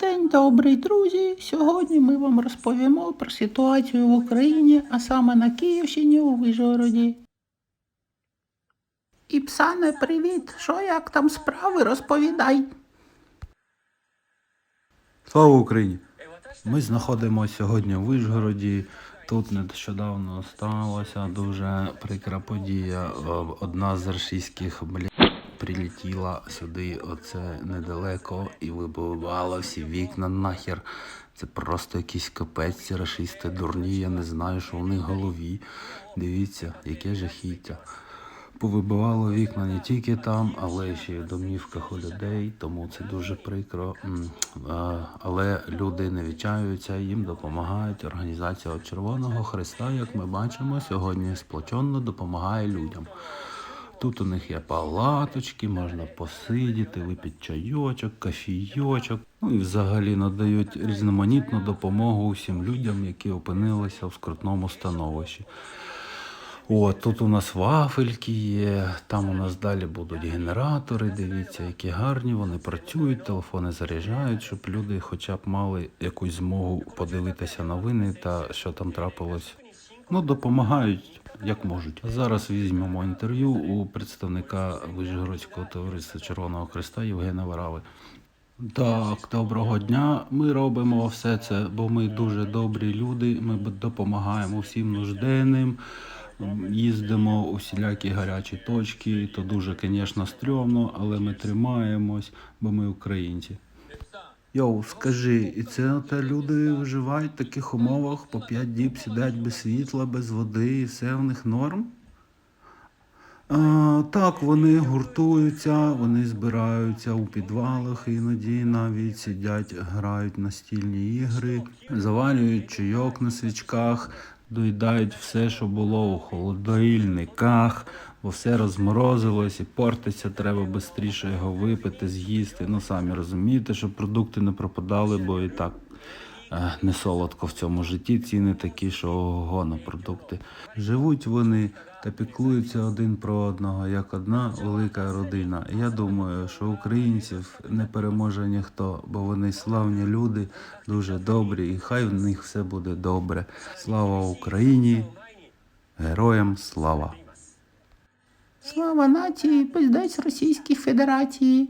День добрий, друзі! Сьогодні ми вам розповімо про ситуацію в Україні, а саме на Київщині у Вижгороді. Іпсане, привіт! Що як там справи? Розповідай. Слава Україні! Ми знаходимося сьогодні у Вишгороді. Тут нещодавно сталася дуже прикра подія. Одна з російських блін прилетіла сюди, оце недалеко, і вибивала всі вікна нахер. Це просто якийсь капець, ці рашисти дурні, я не знаю, що в них голові. Дивіться, яке жахіття. Повибивало вікна не тільки там, але ще й в домівках у людей, тому це дуже прикро. Але люди не відчаюються, їм допомагають. Організація Червоного Христа, як ми бачимо, сьогодні сплоченно допомагає людям. Тут у них є палаточки, можна посидіти, випити чайочок, кофійочок. Ну і взагалі надають різноманітну допомогу усім людям, які опинилися в скрутному становищі. О, тут у нас вафельки є, там у нас далі будуть генератори. Дивіться, які гарні, вони працюють, телефони заряджають, щоб люди хоча б мали якусь змогу подивитися новини та що там трапилось. Ну, допомагають як можуть. Зараз візьмемо інтерв'ю у представника Вижгородського товариства Червоного Христа Євгена Варави. Так, доброго дня. Ми робимо все це, бо ми дуже добрі люди. Ми допомагаємо всім нужденним. Їздимо у всілякі гарячі точки. То дуже, звісно, стрьомно, але ми тримаємось, бо ми українці. Йоу, скажи, і це та люди виживають в таких умовах, по 5 діб сидять без світла, без води, і все в них норм? А, так, вони гуртуються, вони збираються у підвалах, іноді навіть сидять, грають настільні ігри, завалюють чайок на свічках, доїдають все, що було у холодильниках, бо все розморозилось і портиться, треба швидше його випити, з'їсти. Ну самі розумієте, щоб продукти не пропадали, бо і так е, не солодко в цьому житті. Ціни такі, що ого на продукти. Живуть вони та піклуються один про одного, як одна велика родина. Я думаю, що українців не переможе ніхто, бо вони славні люди, дуже добрі, і хай в них все буде добре. Слава Україні! Героям слава! Слава нації, пиздець Російській Федерації.